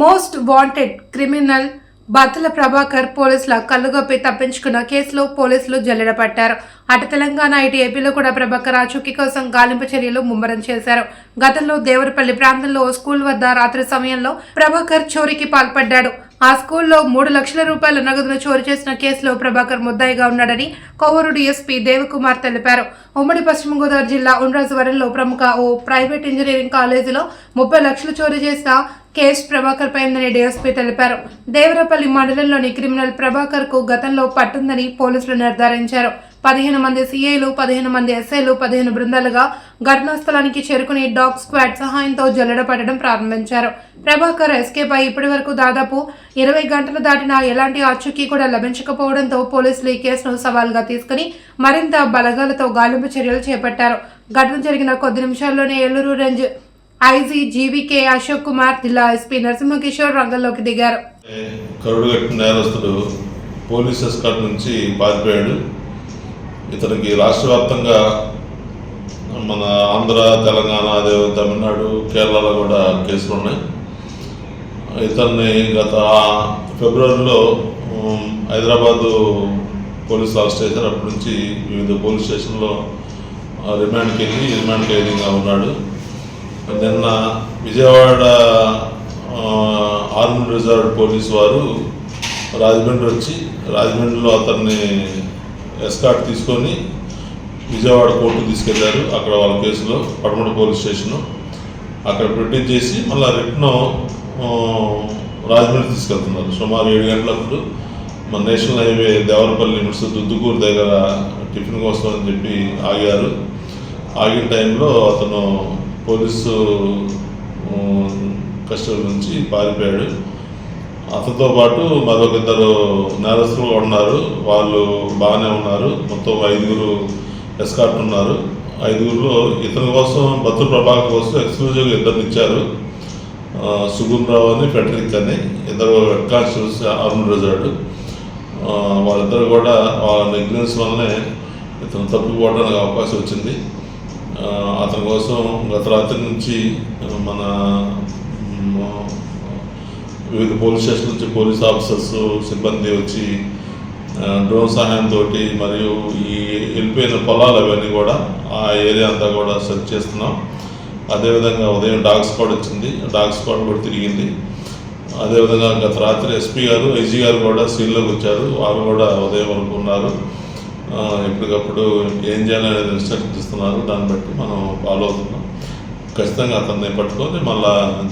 Most wanted criminal Bathula Prabhakar పోలీసుల కళ్ళుగొప్పి తప్పించుకున్న కేసులో పోలీసులు జల్లెడ పట్టారు అటు తెలంగాణ ఇటు ఏపీలో కూడా ప్రభాకర్ ఆచూకీ కోసం గాలింపు చర్యలు ముమ్మరం చేశారు. గతంలో దేవరపల్లి ప్రాంతంలో స్కూల్ వద్ద రాత్రి సమయంలో ప్రభాకర్ చోరీకి పాల్పడ్డాడు. ఆ స్కూల్లో మూడు లక్షల రూపాయల నగదును చోరీ చేసిన కేసులో ప్రభాకర్ ముద్దాయిగా ఉన్నాడని కొవ్వూరు డీఎస్పీ దేవకుమార్ తెలిపారు. ఉమ్మడి పశ్చిమ గోదావరి జిల్లా ఉండ్రాజవరంలో ప్రముఖ ఓ ప్రైవేట్ ఇంజనీరింగ్ కాలేజీలో ముప్పై లక్షలు చోరీ చేసిన కేసు ప్రభాకర్ పై ఉందని డీఎస్పీ తెలిపారు. దేవరపల్లి మండలంలోని క్రిమినల్ ప్రభాకర్కు గతంలో పట్టుందని పోలీసులు నిర్ధారించారు. పదిహేను మంది సీఏలు పదిహేను మంది ఎస్ఐలు పదిహేను బృందాలుగా ఘటనా స్థలానికి చేరుకుని డాగ్ స్క్వాడ్ సహాయంతో జల్లెడ పట్టడం ప్రారంభించారు. ప్రభాకర్ ఎస్కేప్ అయి ఇప్పటి వరకు దాదాపు ఇరవై గంటలు దాటినా ఎలాంటి ఆచూకీ కూడా లభించకపోవడంతో పోలీసులు ఈ కేసును సవాల్గా తీసుకుని మరింత బలగాలతో గాలింపు చర్యలు చేపట్టారు. ఘటన జరిగిన కొద్ది నిమిషాల్లోనే Eluru range IG GVK Ashok Kumar జిల్లా ఎస్పీ నరసింహకిషోర్ రంగంలోకి దిగారు. కరుడు కట్టిన నేరస్తుడు పోలీస్ ఎస్కాట్ నుంచి పారిపోయాడు. ఇతనికి రాష్ట్ర వ్యాప్తంగా మన ఆంధ్ర తెలంగాణ అదే తమిళనాడు కేరళలో కూడా కేసులు ఉన్నాయి. ఇతన్ని గత ఫిబ్రవరిలో హైదరాబాదు పోలీసులు అరెస్ట్ చేశారు. అప్పటి నుంచి వివిధ పోలీస్ స్టేషన్లో రిమాండ్కి వెళ్ళి రిమాండ్ ఖైదీగా ఉన్నాడు. నిన్న విజయవాడ ఆర్మీ రిజర్వ్ పోలీస్ వారు రాజమండ్రి వచ్చి రాజమండ్రిలో అతన్ని ఎస్కాట్ తీసుకొని విజయవాడ కోర్టు తీసుకెళ్ళారు. అక్కడ వాళ్ళ కేసులో పడమట పోలీస్ స్టేషను అక్కడ ప్రొడ్యూస్ చేసి మళ్ళీ రిటర్న్ రాజమండ్రి తీసుకెళ్తున్నారు. సుమారు ఏడు గంటలప్పుడు మన national highway Devarapalli limits Duddukuru దగ్గర టిఫిన్ కోసం అని చెప్పి ఆగారు. ఆగిన టైంలో అతను పోలీసు కస్టడీ నుంచి పారిపోయాడు. అతనితో పాటు మరొక ఇద్దరు నేరస్తులు ఉన్నారు. వాళ్ళు బాగానే ఉన్నారు. మొత్తం ఐదుగురు ఎస్కాట్ ఉన్నారు. ఐదుగురులో ఇతని కోసం బత్తు ప్రభాకర్ కోసం ఎక్స్క్లూజివ్గా ఇద్దరిని ఇచ్చారు. ఆ, సుగున్ రావు అని ఫెడరిక్ అని ఇద్దరు హెడ్ అరుణ్ ఆర్మీ రిజర్వ్ వాళ్ళిద్దరు కూడా వాళ్ళ నెగ్లెన్స్ వల్లనే ఇతను తప్పిపోవడానికి అవకాశం వచ్చింది. అతని కోసం గత రాత్రి నుంచి మన వివిధ పోలీస్ స్టేషన్ నుంచి పోలీస్ ఆఫీసర్స్ సిబ్బంది వచ్చి డ్రోన్ సహాయంతో మరియు ఈ వెళ్ళిపోయిన పొలాలు అవన్నీ కూడా ఆ ఏరియా అంతా కూడా సెర్చ్ చేస్తున్నాం. అదేవిధంగా ఉదయం డాగ్ స్క్వాడ్ వచ్చింది. డాగ్ స్క్వాడ్ కూడా తిరిగింది. అదేవిధంగా గత రాత్రి ఎస్పీ గారు ఐజీ గారు కూడా సీల్లోకి వచ్చారు. వారు కూడా ఉదయం వరకు ఉన్నారు. ఎప్పటికప్పుడు ఏం చేయాలనేది ఇన్స్ట్రక్షన్ ఇస్తున్నారు. దాన్ని బట్టి మనం ఫాలో అవుతున్నాం. ఖచ్చితంగా అతన్ని పట్టుకొని మళ్ళా